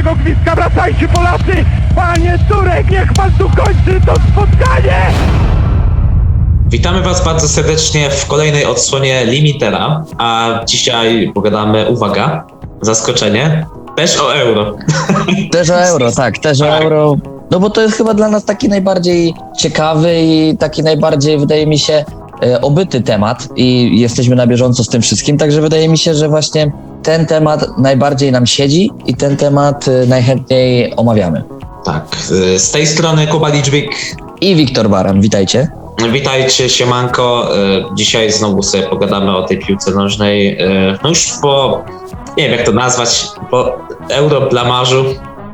finałowego gwizdka. Wracajcie Polacy! Panie Turek, niech pan tu kończy to spotkanie! Witamy Was bardzo serdecznie w kolejnej odsłonie Limitera, a dzisiaj pogadamy, uwaga, zaskoczenie, też o euro. Też o euro, tak, też o Tak. euro. No bo to jest chyba dla nas taki najbardziej ciekawy i taki najbardziej, wydaje mi się, e, obyty temat i jesteśmy na bieżąco z tym wszystkim, także wydaje mi się, że właśnie ten temat najbardziej nam siedzi i ten temat e, najchętniej omawiamy. Tak, y, z tej strony Kuba Liczbik. I Wiktor Baran, witajcie. Witajcie, siemanko. Y, Dzisiaj znowu sobie pogadamy o tej piłce nożnej. y, No już po, nie wiem jak to nazwać, po euro blamarzu.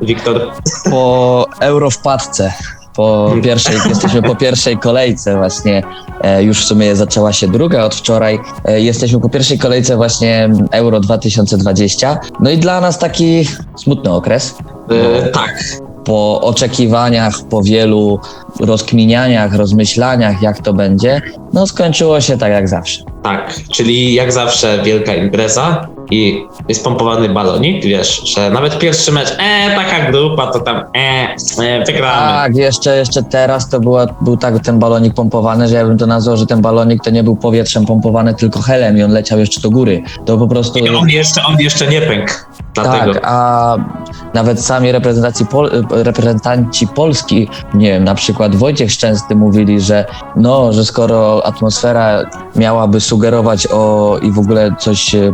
Wiktor, Po euro wpadce. Po pierwszej, jesteśmy po pierwszej kolejce właśnie, e, już w sumie zaczęła się druga od wczoraj. E, jesteśmy po pierwszej kolejce właśnie Euro 2020. No i dla nas taki smutny okres. y, tak, Po oczekiwaniach, po wielu rozkminianiach, rozmyślaniach, jak to będzie, no skończyło się tak jak zawsze. Tak, czyli jak zawsze wielka impreza i jest pompowany balonik, wiesz, że nawet pierwszy mecz, e, taka grupa, to tam, e, e wygramy. Tak, jeszcze, jeszcze teraz to była, był tak ten balonik pompowany, że ja bym to nazwał, że ten balonik to nie był powietrzem pompowany, tylko helem i on leciał jeszcze do góry. To po prostu... I on jeszcze, on jeszcze nie pękł, dlatego. Tak, a nawet sami reprezentacji Pol- reprezentanci Polski, nie wiem, na przykład Wojciech Szczęsny mówili, że no, że skoro atmosfera miałaby sugerować o i w ogóle coś e,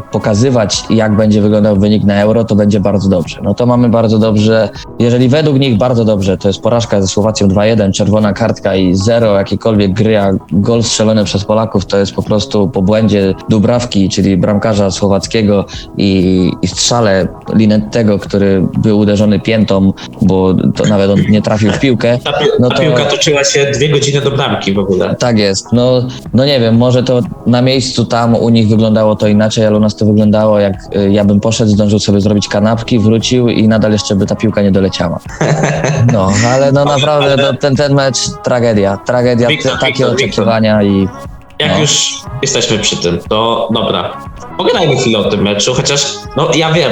jak będzie wyglądał wynik na euro, to będzie bardzo dobrze. No to mamy bardzo dobrze, jeżeli według nich bardzo dobrze, to jest porażka ze Słowacją 2-1, czerwona kartka i zero jakiejkolwiek gry, a gol strzelony przez Polaków to jest po prostu po błędzie Dubrawki, czyli bramkarza słowackiego i, i strzale Linettego, który był uderzony piętą, bo to nawet on nie trafił w piłkę. Ta, pi- No to- piłka toczyła się dwie godziny do bramki w ogóle. Tak jest. No, no nie wiem, może to na miejscu tam u nich wyglądało to inaczej, ale u nas to wyglądało jak y, ja bym poszedł, zdążył sobie zrobić kanapki, wrócił i nadal jeszcze by ta piłka nie doleciała. No, ale no naprawdę no, ten, ten mecz tragedia. Tragedia, Wiktor, te, takie Wiktor, oczekiwania i Jak No. już jesteśmy przy tym, to dobra, pogadajmy chwilę o tym meczu, chociaż, no ja wiem,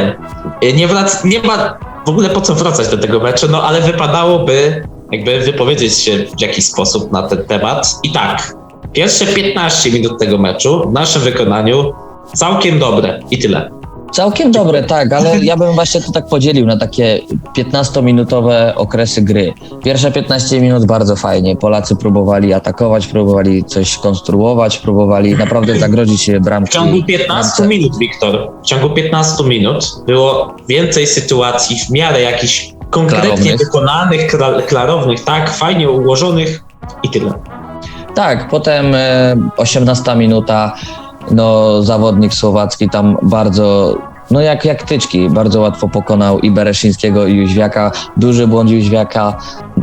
nie, wrac- nie ma w ogóle po co wracać do tego meczu, no ale wypadałoby jakby wypowiedzieć się w jakiś sposób na ten temat. I tak, pierwsze 15 minut tego meczu w naszym wykonaniu całkiem dobre i tyle. Całkiem dobre, tak, ale ja bym właśnie to tak podzielił na takie 15-minutowe okresy gry. Pierwsze 15 minut bardzo fajnie. Polacy próbowali atakować, próbowali coś konstruować, próbowali naprawdę zagrozić się W bramki. ciągu 15 bramce. minut, Wiktor, w ciągu 15 minut było więcej sytuacji w miarę jakichś konkretnie Klarownych. wykonanych, kla- klarownych, tak, fajnie ułożonych i tyle. Tak, potem e, 18 minuta, no zawodnik słowacki tam bardzo, no jak, jak tyczki, bardzo łatwo pokonał i Bereszyńskiego i Jóźwiaka. Duży błąd Jóźwiaka,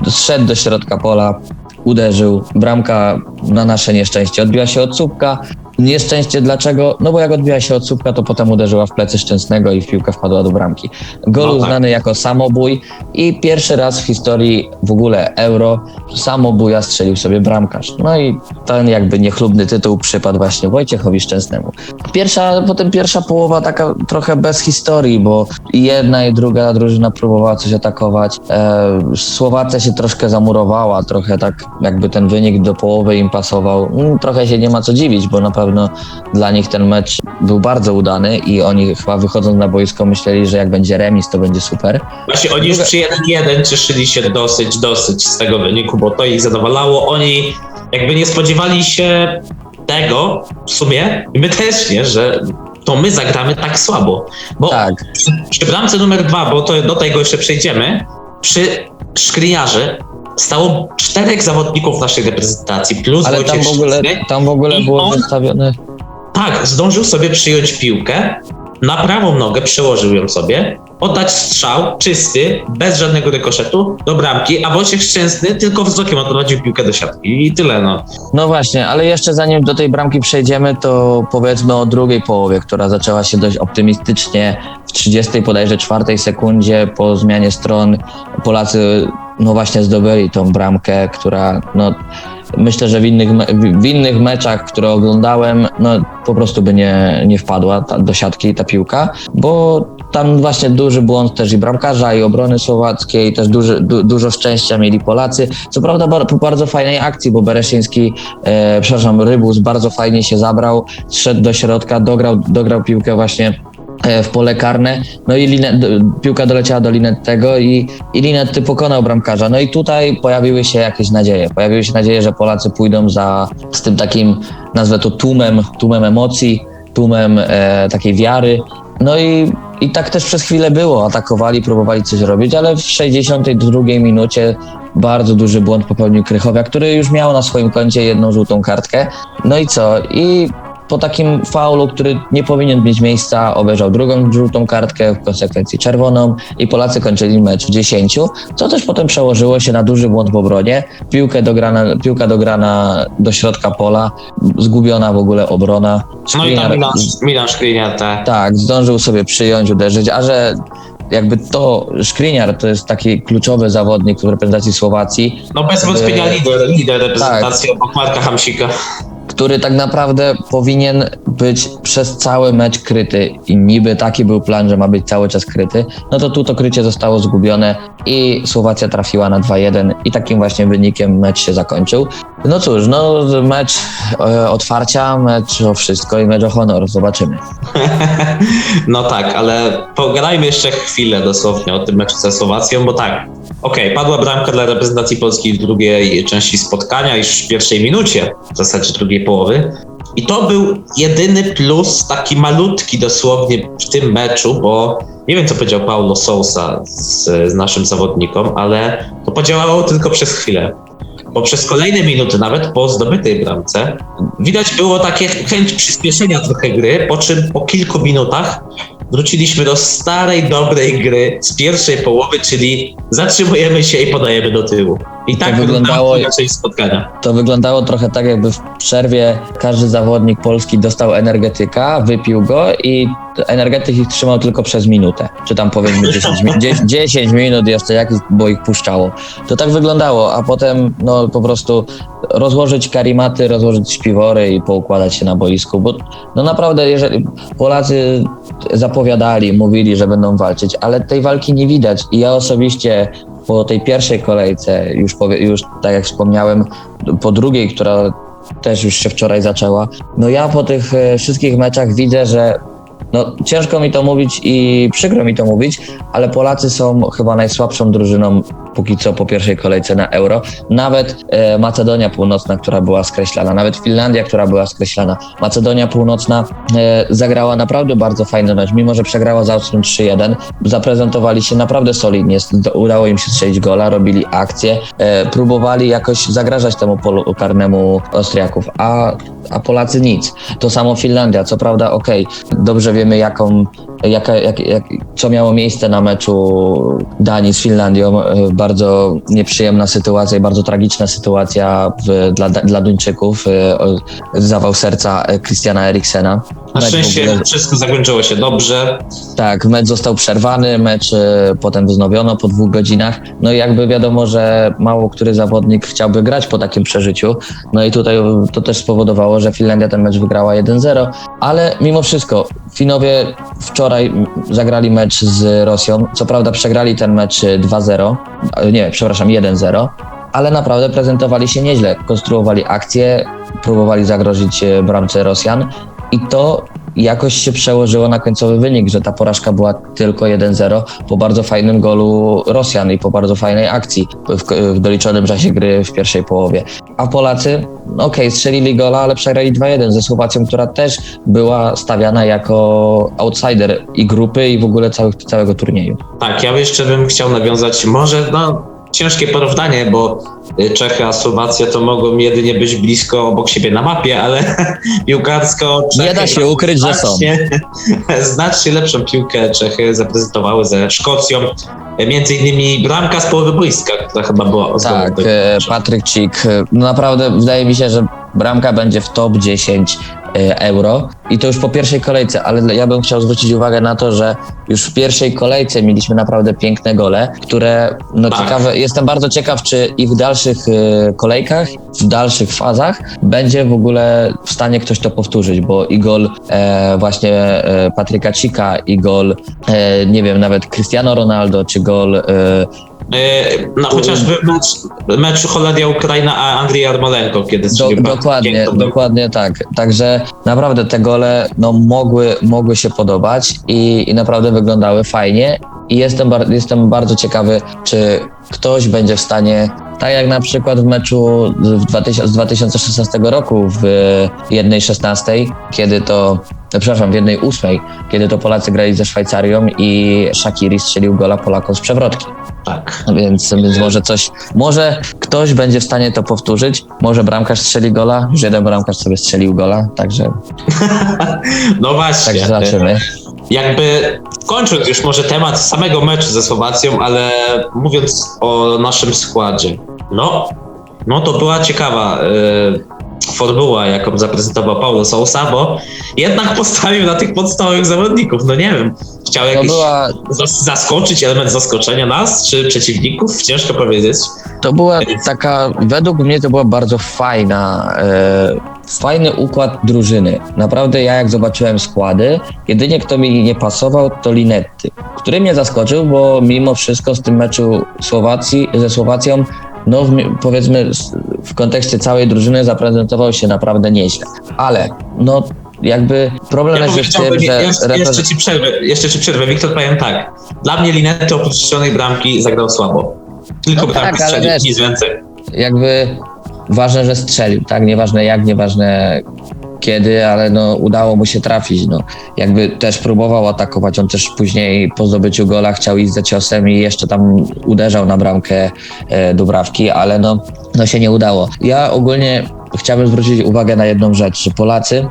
zszedł do środka pola, uderzył. Bramka na nasze nieszczęście odbiła się od słupka. Nieszczęście dlaczego? No bo jak odbiła się od słupka, to potem uderzyła w plecy Szczęsnego i piłka wpadła do bramki. Gol No tak. uznany jako samobój i pierwszy raz w historii w ogóle Euro samobuja strzelił sobie bramkarz. No i ten jakby niechlubny tytuł przypadł właśnie Wojciechowi Szczęsnemu. Pierwsza, potem pierwsza połowa taka trochę bez historii, bo jedna i druga drużyna próbowała coś atakować. E, Słowacja się troszkę zamurowała, trochę tak jakby ten wynik do połowy im pasował. Mm, Trochę się nie ma co dziwić, bo na pewno dla nich ten mecz był bardzo udany i oni chyba wychodząc na boisko myśleli, że jak będzie remis, to będzie super. Właśnie oni już przy 1-1 cieszyli się dosyć, dosyć z tego wyniku, bo to ich zadowalało. Oni jakby nie spodziewali się tego w sumie, i my też nie, że to my zagramy tak słabo. Bo Tak. przy, bramce numer dwa, bo to, do tego jeszcze przejdziemy, przy szkliniarzy stało czterech zawodników naszej reprezentacji, plus Ale tam Wojciech w ogóle, tam w ogóle było on- wystawione. Tak, zdążył sobie przyjąć piłkę, na prawą nogę przełożył ją sobie, oddać strzał czysty, bez żadnego rykoszetu do bramki, a Wojciech Szczęsny tylko wzrokiem odprowadził piłkę do siatki i tyle no. No właśnie, ale jeszcze zanim do tej bramki przejdziemy, to powiedzmy o drugiej połowie, która zaczęła się dość optymistycznie. W 30 bodajże czwartej sekundzie po zmianie stron Polacy no właśnie zdobyli tą bramkę, która no myślę, że w innych, w innych meczach, które oglądałem, no po prostu by nie, nie wpadła ta, do siatki ta piłka, bo tam właśnie duży błąd też i bramkarza, i obrony słowackiej, też duży, du, dużo szczęścia mieli Polacy. Co prawda po bardzo fajnej akcji, bo Bereszyński, e, przepraszam, Rybus bardzo fajnie się zabrał, szedł do środka, dograł, dograł piłkę właśnie w pole karne, no i Linet, piłka doleciała do Linettego i, i Linetty pokonał bramkarza. No i tutaj pojawiły się jakieś nadzieje. Pojawiły się nadzieje, że Polacy pójdą za z tym takim, nazwę to tłumem, tłumem emocji, tłumem e, takiej wiary. No i, i tak też przez chwilę było. Atakowali, próbowali coś robić, ale w 62 minucie bardzo duży błąd popełnił Krychowia, który już miał na swoim koncie jedną żółtą kartkę. No i co? I po takim faulu, który nie powinien mieć miejsca, obejrzał drugą żółtą kartkę, w konsekwencji czerwoną i Polacy kończyli mecz w 10, co też potem przełożyło się na duży błąd w obronie. Piłkę dograna, piłka dograna do środka pola, zgubiona w ogóle obrona. No i tam Milan, Milan Skriniar, tak. tak, zdążył sobie przyjąć, uderzyć, a że jakby to Skriniar to jest taki kluczowy zawodnik w reprezentacji Słowacji, No bez wątpienia E, lider, lider reprezentacji obok Marka Hamsika. Który tak naprawdę powinien być przez cały mecz kryty i niby taki był plan, że ma być cały czas kryty, no to tu to krycie zostało zgubione i Słowacja trafiła na 2-1 i takim właśnie wynikiem mecz się zakończył. No cóż, no mecz e, otwarcia, mecz o wszystko i mecz o honor, zobaczymy. No tak, ale pogadajmy jeszcze chwilę dosłownie o tym meczu ze Słowacją, bo tak, okej, padła bramka dla reprezentacji Polski w drugiej części spotkania, już w pierwszej minucie, w zasadzie drugiej połowy. I to był jedyny plus, taki malutki dosłownie w tym meczu, bo nie wiem, co powiedział Paulo Sousa z, z naszym zawodnikom, ale to podziałało tylko przez chwilę. Bo przez kolejne minuty, nawet po zdobytej bramce, widać było takie chęć przyspieszenia trochę gry, po czym po kilku minutach wróciliśmy do starej, dobrej gry z pierwszej połowy, czyli zatrzymujemy się i podajemy do tyłu. I tak wyglądało- wyglądało część spotkania. To wyglądało trochę tak, jakby w przerwie każdy zawodnik polski dostał energetyka, wypił go i energetyk ich trzymał tylko przez minutę. Czy tam powiedzmy 10, mi- 10, 10 minut jeszcze jakiś, bo ich puszczało. To tak wyglądało, a potem no po prostu rozłożyć karimaty, rozłożyć śpiwory i poukładać się na boisku, bo no naprawdę jeżeli Polacy zapowiadali, mówili, że będą walczyć, ale tej walki nie widać. I ja osobiście po tej pierwszej kolejce, już, powie, już tak jak wspomniałem, po drugiej, która też już się wczoraj zaczęła, no ja po tych e, wszystkich meczach widzę, że no, ciężko mi to mówić i przykro mi to mówić, ale Polacy są chyba najsłabszą drużyną póki co po pierwszej kolejce na Euro. Nawet e, Macedonia Północna, która była skreślana, nawet Finlandia, która była skreślana. Macedonia Północna e, zagrała naprawdę bardzo fajny mecz, mimo że przegrała z Austrią 3-1. Zaprezentowali się naprawdę solidnie, udało im się strzelić gola, robili akcje, e, próbowali jakoś zagrażać temu polu karnemu Austriaków, a, a Polacy nic. To samo Finlandia, co prawda okej, dobrze wiemy jaką, jaka, jak, jak, co miało miejsce na meczu Danii z Finlandią. E, Bardzo nieprzyjemna sytuacja i bardzo tragiczna sytuacja w, dla, dla Duńczyków. E, Zawał serca e, Christiana Eriksena. Na szczęście ogóle- wszystko zakończyło się dobrze. tak, mecz został przerwany, mecz potem wznowiono po dwóch godzinach. No i jakby wiadomo, że mało który zawodnik chciałby grać po takim przeżyciu. No i tutaj to też spowodowało, że Finlandia ten mecz wygrała 1-0, ale mimo wszystko Finowie wczoraj zagrali mecz z Rosją. Co prawda przegrali ten mecz e, 2-0, e, nie, przepraszam, 1-0. Ale naprawdę prezentowali się nieźle. Konstruowali akcje, próbowali zagrozić e, bramce Rosjan i to jakoś się przełożyło na końcowy wynik, że ta porażka była tylko 1-0 po bardzo fajnym golu Rosjan i po bardzo fajnej akcji w, w doliczonym czasie gry w pierwszej połowie. A Polacy, okej, strzelili gola, ale przegrali 2-1 ze Słowacją, która też była stawiana jako outsider i grupy i w ogóle całych, całego turnieju. Tak, ja jeszcze bym chciał nawiązać, może no, ciężkie porównanie, bo y, Czechy a Słowacja to mogą jedynie być blisko obok siebie na mapie, ale piłkarsko Czechy Nie da się ukryć, że są. znacznie, lepszą piłkę Czechy zaprezentowały ze Szkocją. Między innymi bramka z połowy boiska, która chyba była Tak, e. Patryk Cik. e, No naprawdę wydaje mi się, że bramka będzie w top 10 e, euro i to już po pierwszej kolejce, ale ja bym chciał zwrócić uwagę na to, że już w pierwszej kolejce mieliśmy naprawdę piękne gole, które no Tak. ciekawe, jestem bardzo ciekaw, czy i w dalszych e, kolejkach, w dalszych fazach będzie w ogóle w stanie ktoś to powtórzyć, bo i gol e, właśnie e, Patryka Cika i gol, e, nie wiem, nawet Cristiano Ronaldo, czy gol e, no chociażby mecz, mecz Holandia-Ukraina, a Andrzej Jarmolenko, kiedy Do, dokładnie, dokładnie tak. Także naprawdę te gole no, mogły, mogły się podobać i, i naprawdę wyglądały fajnie. I jestem, jestem bardzo ciekawy, czy ktoś będzie w stanie, tak jak na przykład w meczu w 2000, z 2016 roku w 1.16, kiedy to, e, przepraszam, w 1.8, kiedy to Polacy grali ze Szwajcarią i Shakiri strzelił gola Polakom z przewrotki. Tak. Więc, więc może coś, może ktoś będzie w stanie to powtórzyć, może bramkarz strzeli gola, już jeden bramkarz sobie strzelił gola, także, No właśnie. także zobaczymy. Jakby kończąc już może temat samego meczu ze Słowacją, ale mówiąc o naszym składzie. No, no to była ciekawa y, formuła, jaką zaprezentował Paulo Sousa, bo jednak postawił na tych podstawowych zawodników. No nie wiem, chciał To jakiś była, zas- zaskoczyć, element zaskoczenia nas czy przeciwników, ciężko powiedzieć. to była taka, według mnie to była bardzo fajna, e, fajny układ drużyny. Naprawdę ja jak zobaczyłem składy, jedynie kto mi nie pasował to Linetty, który mnie zaskoczył, bo mimo wszystko z tym meczu Słowacji, ze Słowacją no powiedzmy w kontekście całej drużyny zaprezentował się naprawdę nieźle. Ale no jakby problem Ja leży w tym, że jeszcze, ci przerwę, jeszcze ci przerwę. Wiktor, powiem tak. Dla mnie Linetty oprócz strzelonej bramki zagrał słabo. Tylko No tak, bramkę ale strzelił, nic więcej. jakby ważne, że strzelił, tak? Nieważne jak, nieważne kiedy, ale no udało mu się trafić, no. Jakby też próbował atakować, on też później po zdobyciu gola chciał iść za ciosem i jeszcze tam uderzał na bramkę e, Dubrawki, ale no, no się nie udało. Ja ogólnie chciałbym zwrócić uwagę na jedną rzecz, że Polacy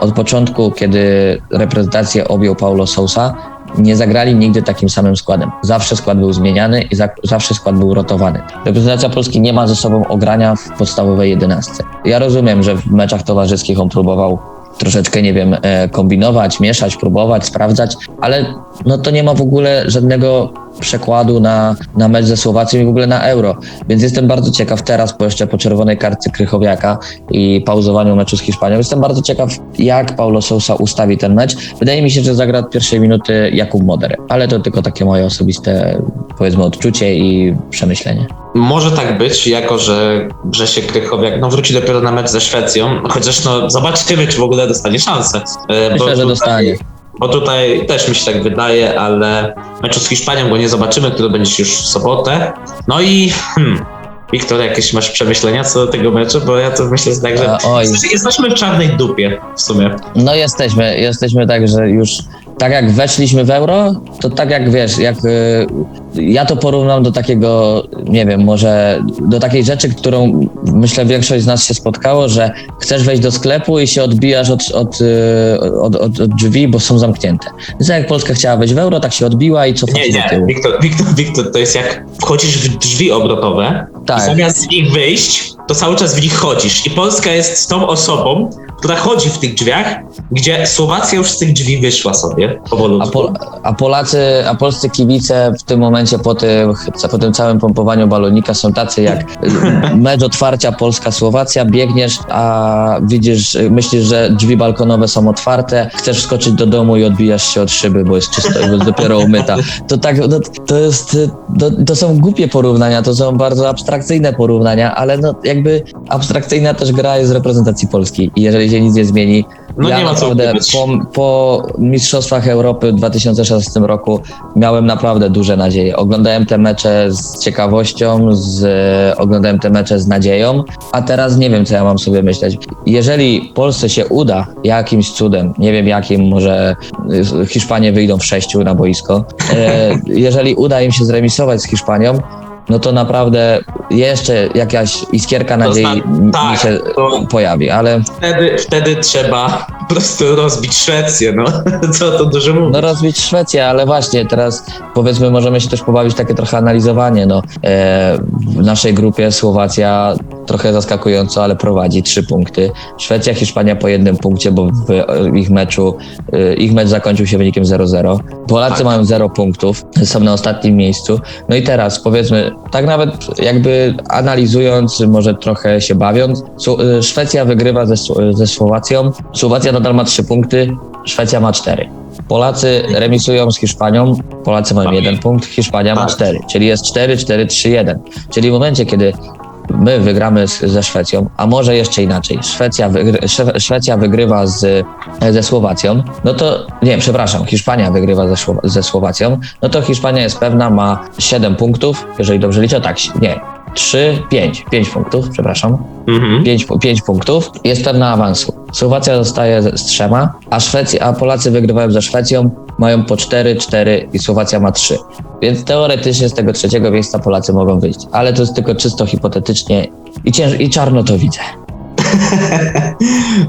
od początku, kiedy reprezentację objął Paulo Sousa, nie zagrali nigdy takim samym składem. Zawsze skład był zmieniany i za, zawsze skład był rotowany. Reprezentacja Polski nie ma ze sobą ogrania w podstawowej jedenastce. Ja rozumiem, że w meczach towarzyskich on próbował troszeczkę, nie wiem, e, kombinować, mieszać, próbować, sprawdzać, ale no to nie ma w ogóle żadnego przekładu na, na mecz ze Słowacją i w ogóle na Euro. Więc jestem bardzo ciekaw teraz, po jeszcze po czerwonej kartce Krychowiaka i pauzowaniu meczu z Hiszpanią, jestem bardzo ciekaw, jak Paulo Sousa ustawi ten mecz. Wydaje mi się, że zagra od pierwszej minuty Jakub Moder, ale to tylko takie moje osobiste, powiedzmy, odczucie i przemyślenie. Może tak być, jako że Grzesiek Krychowiak no, wróci dopiero na mecz ze Szwecją, chociaż no zobaczymy, czy w ogóle dostanie szansę. E, Myślę, że dostanie. Bo tutaj też mi się tak wydaje, ale meczu z Hiszpanią go nie zobaczymy, który będzie już w sobotę. No i hmm, Wiktor, jakieś masz przemyślenia co do tego meczu? Bo ja to myślę tak, że A, oj. jesteśmy w czarnej dupie w sumie. No jesteśmy, jesteśmy tak, że już tak jak weszliśmy w euro, to tak jak wiesz, jak y, ja to porównam do takiego, nie wiem, może do takiej rzeczy, którą myślę większość z nas się spotkało, że chcesz wejść do sklepu i się odbijasz od, od, y, od, od, od drzwi, bo są zamknięte. Więc jak Polska chciała wejść w euro, tak się odbiła i cofa Nie, nie. Wiktor, Wiktor, Wiktor, to jest jak wchodzisz w drzwi obrotowe Tak. i zamiast z nich wyjść, to cały czas w nich chodzisz. I Polska jest tą osobą, która chodzi w tych drzwiach, gdzie Słowacja już z tych drzwi wyszła sobie A, powolutku. Pol, a Polacy, a polscy kibice w tym momencie po tym, po tym całym pompowaniu balonika są tacy jak mecz otwarcia Polska-Słowacja, biegniesz, a widzisz, myślisz, że drzwi balkonowe są otwarte, chcesz wskoczyć do domu i odbijasz się od szyby, bo jest czysto, bo jest dopiero umyta. To tak, no, to jest, to, to są głupie porównania, to są bardzo abstrakcyjne porównania, ale no jakby abstrakcyjna też gra jest z reprezentacji Polski i jeżeli się nic nie zmieni, No ja nie ma co po, po Mistrzostwach Europy w 2016 roku miałem naprawdę duże nadzieje. Oglądałem te mecze z ciekawością, z, oglądałem te mecze z nadzieją, a teraz nie wiem, co ja mam sobie myśleć. Jeżeli Polsce się uda jakimś cudem, nie wiem jakim, może Hiszpanie wyjdą w sześciu na boisko, e, jeżeli uda im się zremisować z Hiszpanią, no to naprawdę jeszcze jakaś iskierka nadziei zna- mi tak, się to- pojawi, ale Wtedy, wtedy trzeba po prostu rozbić Szwecję, no. Co to dużo mówi. No rozbić Szwecję, ale właśnie teraz powiedzmy możemy się też pobawić takie trochę analizowanie. No, e, w naszej grupie Słowacja trochę zaskakująco, ale prowadzi trzy punkty. Szwecja, Hiszpania po jednym punkcie, bo w e, ich meczu e, ich mecz zakończył się wynikiem 0-0. Polacy Tak. mają 0 punktów, są na ostatnim miejscu. No i teraz powiedzmy, tak nawet jakby analizując, może trochę się bawiąc, e, Szwecja wygrywa ze, ze Słowacją. Słowacja nadal ma 3 punkty, Szwecja ma 4. Polacy remisują z Hiszpanią, Polacy mają jeden punkt, Hiszpania ma Tak. 4, czyli jest 4, 4, 3, 1. Czyli w momencie, kiedy my wygramy z, ze Szwecją, a może jeszcze inaczej, Szwecja, wygry, Szwe- Szwecja wygrywa z, ze Słowacją, no to, nie, przepraszam, Hiszpania wygrywa ze, ze Słowacją, no to Hiszpania jest pewna, ma 7 punktów, jeżeli dobrze liczę, tak, nie, 3, 5, 5 punktów, przepraszam, Mhm. 5, pięć punktów, jest pewna awansu. Słowacja zostaje z, z trzema, a, Szwecja, a Polacy wygrywają ze Szwecją, mają po 4, 4 i Słowacja ma 3. Więc teoretycznie z tego trzeciego miejsca Polacy mogą wyjść, ale to jest tylko czysto hipotetycznie i, cięż, i czarno to widzę.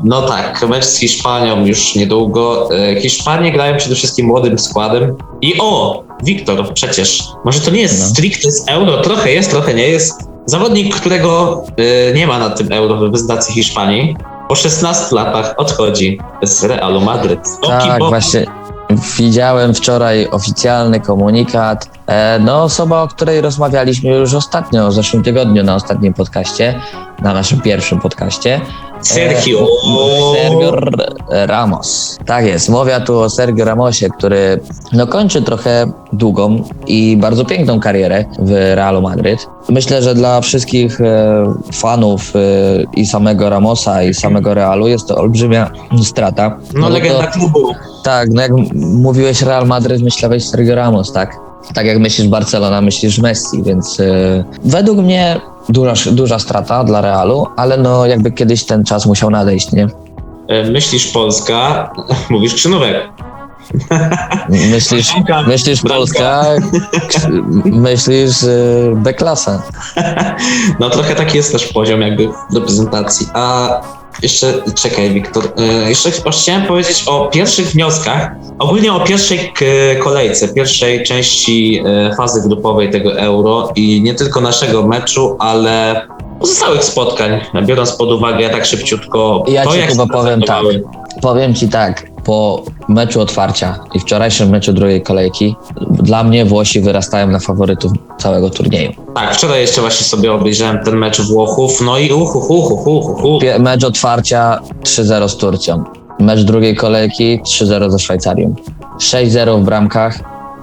No tak, mecz z Hiszpanią już niedługo. E, Hiszpanie grają przede wszystkim młodym składem. I o, Wiktor, przecież, może to nie jest No. stricte z euro, trochę jest, trochę nie jest. Zawodnik, którego e, nie ma na tym euro w reprezentacji Hiszpanii, po 16 latach odchodzi z Realu Madryt. Oki, Tak, właśnie widziałem wczoraj oficjalny komunikat. E, no, osoba, o której rozmawialiśmy już ostatnio, w zeszłym tygodniu na ostatnim podcaście, na naszym pierwszym podcaście. Sergio. E, Sergio Ramos. Tak jest. Mówię tu o Sergio Ramosie, który no, kończy trochę długą i bardzo piękną karierę w Realu Madryt. Myślę, że dla wszystkich e, fanów e, i samego Ramosa i samego Realu jest to olbrzymia strata. No, bo legenda to, klubu. tak, no jak mówiłeś Real Madryt, myślałeś Sergio Ramos, tak? Tak jak myślisz Barcelona, myślisz Messi, więc e, według mnie duża, duża strata dla Realu, ale no jakby kiedyś ten czas musiał nadejść, nie? E, Myślisz Polska, mówisz Krzynówek. Myślisz, Bramka. myślisz Bramka. Polska, myślisz y, B-klasa. No trochę taki jest też poziom jakby reprezentacji. A jeszcze, czekaj Wiktor, e, jeszcze ch- chciałem powiedzieć o pierwszych wnioskach, ogólnie o pierwszej kolejce, pierwszej części e, fazy grupowej tego Euro i nie tylko naszego meczu, ale pozostałych spotkań, biorąc pod uwagę ja tak szybciutko Ja to, ci, się powiem tak. Powiem ci tak, po meczu otwarcia i wczorajszym meczu drugiej kolejki, dla mnie Włosi wyrastają na faworytów całego turnieju. Tak, wczoraj jeszcze właśnie sobie obejrzałem ten mecz Włochów, no i uhu, uhu, uhu, uhu. Mecz otwarcia 3-0 z Turcją. Mecz drugiej kolejki 3-0 ze Szwajcarią. 6-0 w bramkach,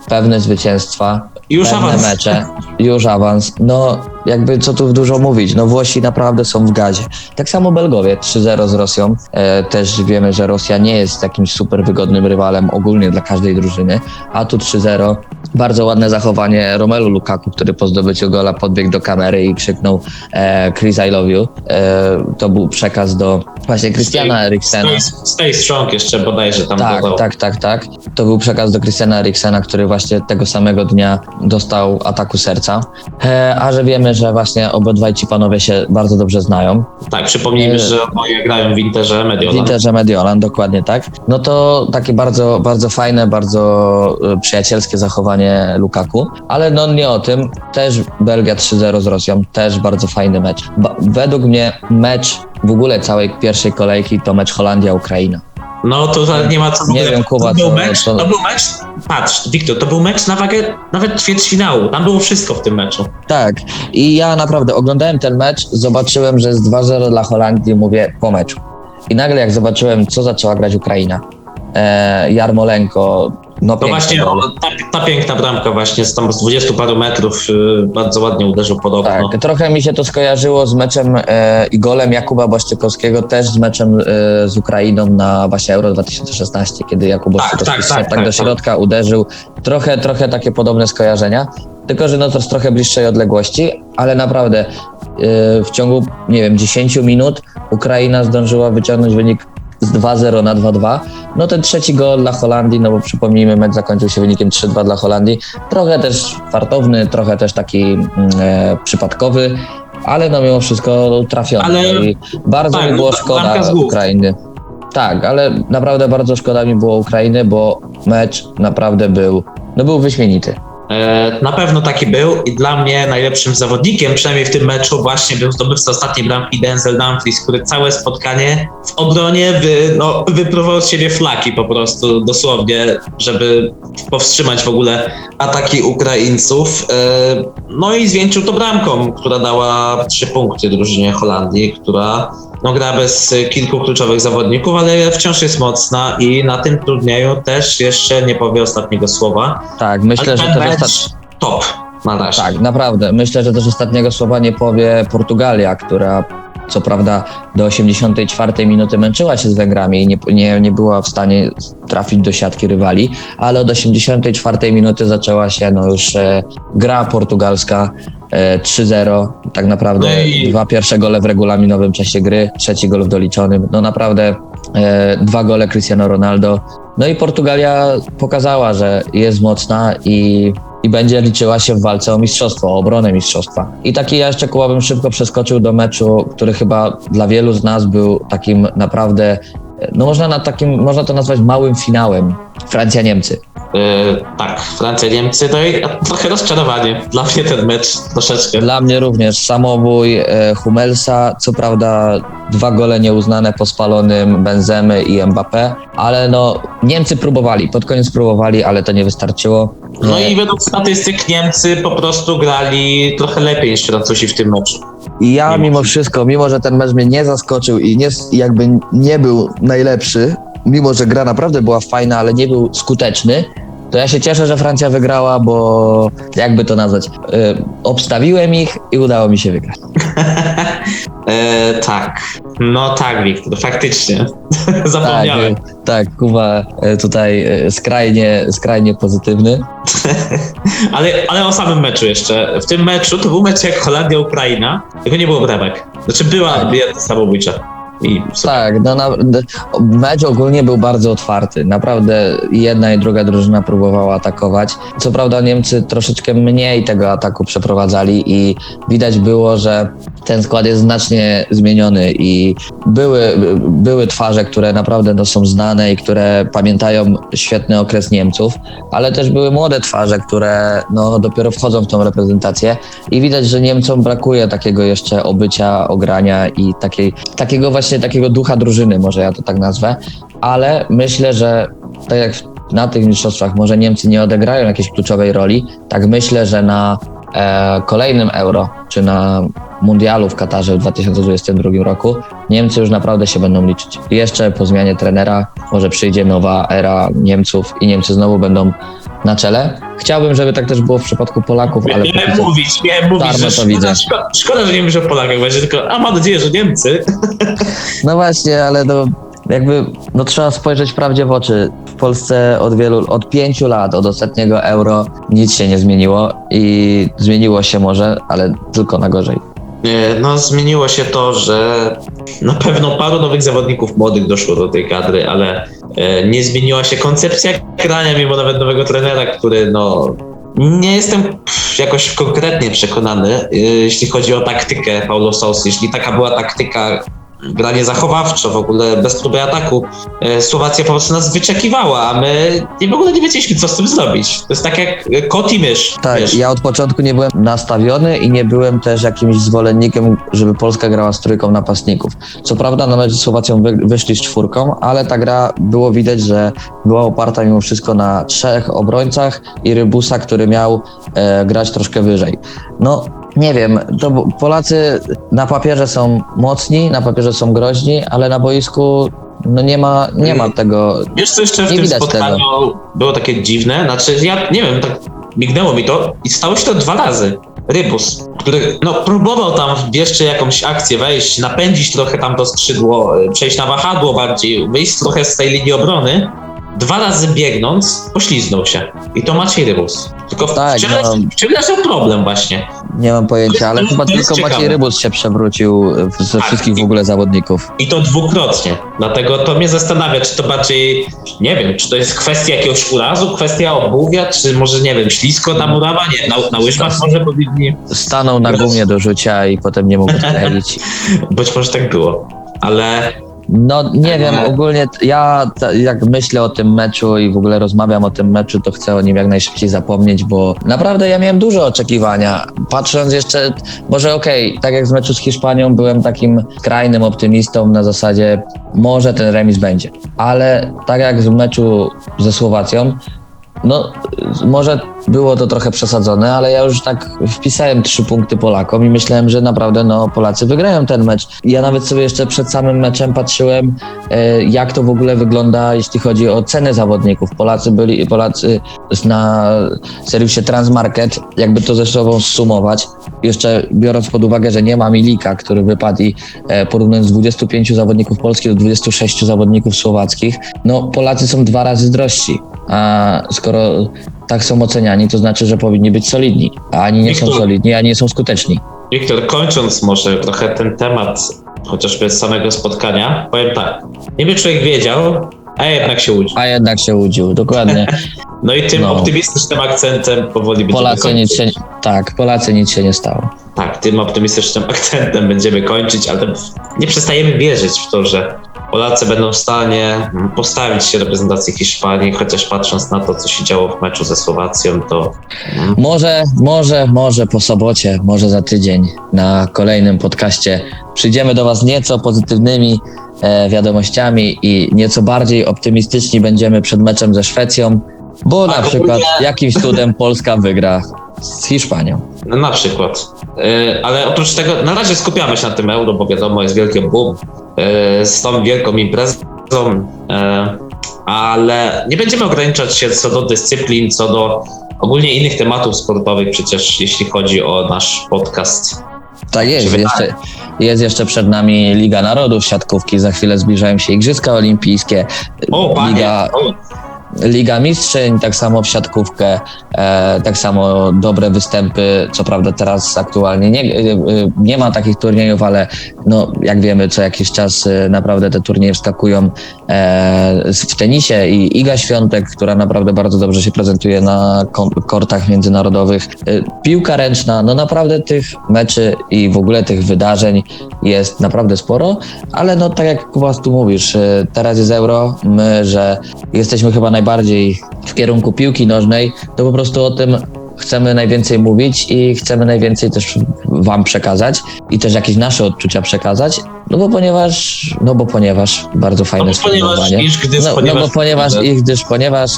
pewne zwycięstwa, Już pewne awans. mecze, już awans. No, jakby co tu dużo mówić, no Włosi naprawdę są w gazie. Tak samo Belgowie, 3-0 z Rosją. E, też wiemy, że Rosja nie jest jakimś super wygodnym rywalem ogólnie dla każdej drużyny, a tu 3-0. Bardzo ładne zachowanie Romelu Lukaku, który po zdobyciu gola podbiegł do kamery i krzyknął e, Chris I love you. E, to był przekaz do właśnie Christiana Eriksena. Stay, stay strong jeszcze bodajże tam Tak, dodał. tak, tak, tak. To był przekaz do Christiana Eriksena, który właśnie tego samego dnia dostał ataku serca. E, a że wiemy, że właśnie obydwaj ci panowie się bardzo dobrze znają. Tak, przypomnijmy, E, że oboje grają w Interze W Mediolan. Interze Mediolan, dokładnie tak. No to takie bardzo, bardzo fajne, bardzo e, przyjacielskie zachowanie Lukaku. Ale no nie o tym. Też Belgia 3-0 z Rosją. Też bardzo fajny mecz. Ba- według mnie mecz w ogóle całej pierwszej kolejki to mecz Holandia-Ukraina. No to za- nie ma co Nie wiem, Kuba, to był, mecz, to był mecz, patrz, Wiktor, to był mecz na wagę nawet ćwierćfinału. Tam było wszystko w tym meczu. Tak. I ja naprawdę oglądałem ten mecz, zobaczyłem, że jest 2-0 dla Holandii, mówię po meczu. I nagle jak zobaczyłem, co zaczęła grać Ukraina, e, Jarmolenko, no piękny właśnie ta, ta piękna bramka właśnie z tam z 20 paru metrów y, bardzo ładnie uderzył pod okno. Tak, trochę mi się to skojarzyło z meczem e, i golem Jakuba Błaszczykowskiego, też z meczem e, z Ukrainą na właśnie Euro 2016, kiedy Jakub Tak, Błaszczykowski tak, tak, tak, tak, tak, do środka uderzył. Trochę, trochę takie podobne skojarzenia, tylko że no to z trochę bliższej odległości, ale naprawdę e, w ciągu, nie wiem, 10 minut Ukraina zdążyła wyciągnąć wynik z 2-0 na 2-2. No ten trzeci gol dla Holandii, no bo przypomnijmy, mecz zakończył się wynikiem 3-2 dla Holandii. Trochę też fartowny, trochę też taki mm, e, przypadkowy, ale no mimo wszystko trafiony. Ale- I bardzo tak, mi było no, szkoda. Ukrainy. Tak, ale naprawdę bardzo szkoda mi było Ukrainy, bo mecz naprawdę był, no był wyśmienity. E, Na pewno taki był i dla mnie najlepszym zawodnikiem, przynajmniej w tym meczu, właśnie był zdobywca ostatniej bramki Denzel Dumfries, który całe spotkanie w obronie wy, no, wypróbował z siebie flaki po prostu, dosłownie, żeby powstrzymać w ogóle ataki Ukraińców. E, No i zwieńczył to bramką, która dała trzy punkty drużynie Holandii, która no, gra bez y, kilku kluczowych zawodników, ale wciąż jest mocna i na tym turnieju też jeszcze nie powie ostatniego słowa. Tak, myślę, Ale że mecz ostat... top na razie. Tak, naprawdę. Myślę, że też ostatniego słowa nie powie Portugalia, która co prawda do 84 minuty męczyła się z Węgrami i nie, nie, nie była w stanie trafić do siatki rywali, ale od 84 minuty zaczęła się no już e, gra portugalska 3-0. Tak naprawdę No dwa pierwsze gole w regulaminowym czasie gry, trzeci gol w doliczonym. No naprawdę e, dwa gole Cristiano Ronaldo. No i Portugalia pokazała, że jest mocna i i będzie liczyła się w walce o mistrzostwo, o obronę mistrzostwa. I taki ja jeszcze Kuba bym szybko przeskoczył do meczu, który chyba dla wielu z nas był takim naprawdę, no można, na takim, można to nazwać małym finałem. Francja-Niemcy. Yy, tak, Francja-Niemcy, no i trochę rozczarowanie. Dla mnie ten mecz troszeczkę. Dla mnie również samobój e, Hummelsa, co prawda dwa gole nieuznane po spalonym Benzemy i Mbappé, ale no Niemcy próbowali, pod koniec próbowali, ale to nie wystarczyło. No E, i według statystyk Niemcy po prostu grali trochę lepiej niż Francuzi w tym meczu. I ja mimo ma- wszystko, mimo że ten mecz mnie nie zaskoczył i nie, jakby nie był najlepszy, mimo że gra naprawdę była fajna, ale nie był skuteczny, to ja się cieszę, że Francja wygrała, bo jakby to nazwać, y, obstawiłem ich i udało mi się wygrać. E, tak, no tak, Wiktor, faktycznie. Tak, Zapomniałem. y, tak, Kuba y, tutaj y, skrajnie, skrajnie pozytywny. Ale, ale o samym meczu jeszcze. W tym meczu to był mecz jak Holandia-Ukraina, tylko nie było bramek. Znaczy była Tak. samobójcza. I Tak, no na, mecz ogólnie był bardzo otwarty. Naprawdę jedna i druga drużyna próbowała atakować. Co prawda Niemcy troszeczkę mniej tego ataku przeprowadzali i widać było, że ten skład jest znacznie zmieniony i były, były twarze, które naprawdę no, są znane i które pamiętają świetny okres Niemców, ale też były młode twarze, które no, dopiero wchodzą w tą reprezentację i widać, że Niemcom brakuje takiego jeszcze obycia, ogrania i takiej, takiego właśnie takiego ducha drużyny, może ja to tak nazwę, ale myślę, że tak jak na tych mistrzostwach może Niemcy nie odegrają jakiejś kluczowej roli, tak myślę, że na e, kolejnym Euro, czy na Mundialu w Katarze w 2022 roku, Niemcy już naprawdę się będą liczyć. I jeszcze po zmianie trenera może przyjdzie nowa era Niemców i Niemcy znowu będą na czele. Chciałbym, żeby tak też było w przypadku Polaków, ale miałem mówić, miałem mówić, że szkoda, widzę. szkoda, szkoda, że nie mówisz o Polakach, właśnie tylko, a mam nadzieję, że Niemcy. No właśnie, ale no, jakby no trzeba spojrzeć prawdzie w oczy. W Polsce od wielu, od pięciu lat, od ostatniego euro nic się nie zmieniło i zmieniło się może, ale tylko na gorzej. Nie, No, zmieniło się to, że na pewno paru nowych zawodników młodych doszło do tej kadry, ale e, nie zmieniła się koncepcja grania, mimo nawet nowego trenera, który no. Nie jestem jakoś konkretnie przekonany, e, jeśli chodzi o taktykę Paulo Sousa. Jeśli taka była taktyka, granie zachowawczo, w ogóle bez próby ataku, e, Słowacja po prostu nas wyczekiwała, a my w ogóle nie wiedzieliśmy, co z tym zrobić. To jest tak jak e, kot i mysz. Tak, wiesz. ja od początku nie byłem nastawiony i nie byłem też jakimś zwolennikiem, żeby Polska grała z trójką napastników. Co prawda na mecz z Słowacją wy, wyszli z czwórką, ale ta gra było widać, że była oparta mimo wszystko na trzech obrońcach i Rybusa, który miał e, grać troszkę wyżej. No, nie wiem, to Polacy na papierze są mocni, na papierze są groźni, ale na boisku no nie ma, nie ma tego, Wiesz, co jeszcze w Nie tym spotkaniu było takie dziwne? Znaczy, ja nie wiem, tak mignęło mi to i stało się to dwa razy. Rybus, który no, próbował tam jeszcze jakąś akcję wejść, napędzić trochę tam to skrzydło, y, przejść na wahadło bardziej, wyjść trochę z tej linii obrony. Dwa razy biegnąc, pośliznął się. I to Maciej Rybus. Tylko w, Tak, czym, no. w czym leżał problem właśnie? nie mam pojęcia, ale To- chyba to tylko Maciej ciekawe. Rybus się przewrócił ze Tak. wszystkich w ogóle zawodników. I to dwukrotnie. Dlatego to mnie zastanawia, czy to bardziej, nie wiem, czy to jest kwestia jakiegoś urazu, kwestia obuwia, czy może, nie wiem, ślisko ta murawa? Nie, na, na łyżwach może powinni. stanął na gumie do rzucia i potem nie mógł odkleić. Być może tak było. Ale No nie wiem, ogólnie t- ja t- jak myślę o tym meczu i w ogóle rozmawiam o tym meczu, to chcę o nim jak najszybciej zapomnieć, bo naprawdę ja miałem duże oczekiwania. Patrząc jeszcze, może okej, tak jak z meczu z Hiszpanią byłem takim skrajnym optymistą na zasadzie może ten remis będzie, ale tak jak z meczu ze Słowacją, no, może było to trochę przesadzone, ale ja już tak wpisałem trzy punkty Polakom i myślałem, że naprawdę no, Polacy wygrają ten mecz. Ja nawet sobie jeszcze przed samym meczem patrzyłem, e, jak to w ogóle wygląda, jeśli chodzi o ceny zawodników. Polacy byli, Polacy na serwisie Transmarket, jakby to ze sobą zsumować, jeszcze biorąc pod uwagę, że nie ma Milika, który wypadł i e, porównując 25 zawodników polskich do 26 zawodników słowackich, no Polacy są dwa razy drożsi. A skoro tak są oceniani, to znaczy, że powinni być solidni. A ani nie są Wiktor- solidni, ani nie są skuteczni. Wiktor, kończąc może trochę ten temat, chociażby z samego spotkania, powiem tak. Niby człowiek wiedział, a jednak się udział. A jednak się udził, dokładnie. No i tym No. optymistycznym akcentem powoli będziemy Polacy nic się, tak, Polacy nic się nie stało. Tak, tym optymistycznym akcentem będziemy kończyć, ale nie przestajemy wierzyć w to, że Polacy będą w stanie postawić się reprezentacji Hiszpanii, chociaż patrząc na to, co się działo w meczu ze Słowacją, to mm, Może, może, może po sobocie, może za tydzień na kolejnym podcaście przyjdziemy do Was nieco pozytywnymi e, wiadomościami i nieco bardziej optymistyczni będziemy przed meczem ze Szwecją, bo na A, przykład ogólnie- jakimś cudem Polska wygra z Hiszpanią. no na przykład. Yy, ale oprócz tego, na razie skupiamy się na tym euro, bo wiadomo, jest wielki boom z tą wielką imprezą, yy, ale nie będziemy ograniczać się co do dyscyplin, co do ogólnie innych tematów sportowych, przecież jeśli chodzi o nasz podcast. Tak jest, jeszcze, jest jeszcze przed nami Liga Narodów siatkówki, za chwilę zbliżają się Igrzyska Olimpijskie, O, panie! Liga, O, Liga Mistrzyń, tak samo w siatkówkę, e, tak samo dobre występy. Co prawda teraz aktualnie nie, e, e, nie ma takich turniejów, ale no, jak wiemy, co jakiś czas naprawdę te turnieje wskakują w tenisie i Iga Świątek, która naprawdę bardzo dobrze się prezentuje na kortach międzynarodowych. Piłka ręczna, no naprawdę tych meczy i w ogóle tych wydarzeń jest naprawdę sporo, ale no tak jak Kuba tu mówisz, teraz jest euro, my, że jesteśmy chyba najbardziej w kierunku piłki nożnej, to po prostu o tym chcemy najwięcej mówić i chcemy najwięcej też wam przekazać i też jakieś nasze odczucia przekazać, no bo ponieważ, no bo ponieważ, bardzo no fajne ponieważ, sformułowanie. iż gdyż, No, ponieważ, no bo ponieważ, i gdyż ponieważ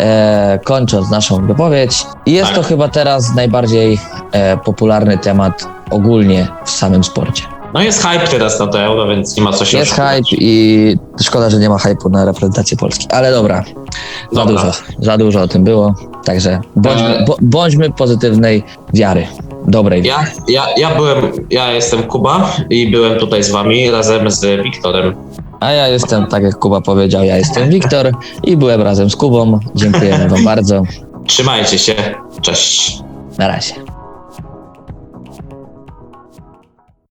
e, kończąc naszą wypowiedź, jest Tak. to chyba teraz najbardziej e, popularny temat ogólnie w samym sporcie. No jest hype teraz na to euro, więc nie ma co się Jest oszukiwać. hype i szkoda, że nie ma hype'u na reprezentację Polski. Ale dobra, za Dobra. dużo, za dużo o tym było. Także bądźmy, E. bo, bądźmy pozytywnej wiary, dobrej. Ja, ja, ja byłem, ja jestem Kuba i byłem tutaj z wami razem z Wiktorem. A ja jestem, tak jak Kuba powiedział, ja jestem Wiktor i byłem razem z Kubą. Dziękujemy wam bardzo. Trzymajcie się, cześć. Na razie.